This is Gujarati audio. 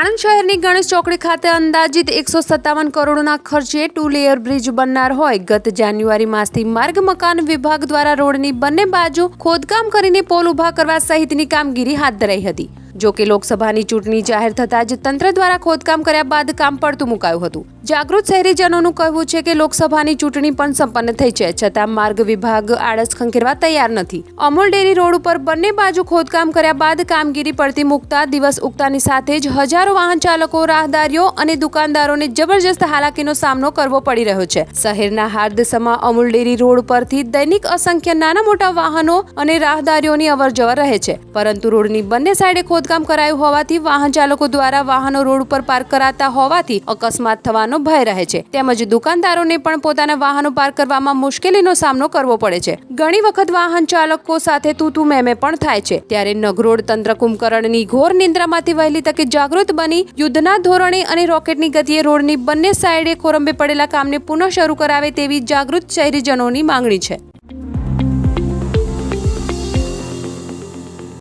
આણંદ શહેરની ગણેશ ચોકડી ખાતે અંદાજિત એકસો સત્તાવન કરોડના ખર્ચે ટુ લેયર બ્રિજ બનનાર હોય. ગત જાન્યુઆરી માસથી માર્ગ, મકાન વિભાગ દ્વારા રોડની બંને બાજુ ખોદકામ કરીને પોલ ઊભા કરવા સહિતની કામગીરી હાથ ધરાઈ હતી. જો કે લોકસભાની ચૂંટણી જાહેર થતાં જ તંત્ર દ્વારા ખોદકામ કર્યા બાદ કામ પડતું મુકાયું હતું. જાગૃત શહેરીજનોનું કહેવું છે કે લોકસભાની ચૂંટણી પણ સંપન્ન થઈ છે, છતાં માર્ગ વિભાગ આળસ ખંખેરવા તૈયાર નથી. અમૂલ ડેરી રોડ ઉપર બંને બાજુ ખોદકામ કર્યા બાદ કામગીરી પડતી મુકતા દિવસ ઉગતાની સાથે જ હજારો વાહન ચાલકો, રાહદારીઓ અને દુકાનદારોને જબરજસ્ત હાલાકીનો સામનો કરવો પડી રહ્યો છે. શહેરના હાર્દસમા અમૂલ ડેરી રોડ પરથી દૈનિક અસંખ્ય નાના મોટા વાહનો અને રાહદારીઓની અવરજવર રહે છે. પરંતુ રોડની બંને સાઈડે ખોદકામ કરાયું હોવાથી વાહન ચાલકો દ્વારા વાહનો રોડ ઉપર પાર્ક કરાતા હોવાથી અકસ્માત થવાનો ભય રહે છે. તેમજ દુકાનદારોને પણ પોતાના વાહનો પાર્ક કરવામાં મુશ્કેલીનો સામનો કરવો પડે છે. ઘણી વખત વાહન ચાલકો સાથે તૂતુ મેમે પણ થાય છે. ત્યારે નગરોડ તંત્ર કુંભકરણની ઘોર નિંદ્રામાંથી વહેલી તકે જાગૃત બની યુદ્ધના ધોરણે અને રોકેટની ગતિએ રોડની બંને સાઈડે ખોરંબે પડેલા કામને પુનઃ શરૂ કરાવે તેવી જાગૃત શહેરીજનોની માંગણી છે.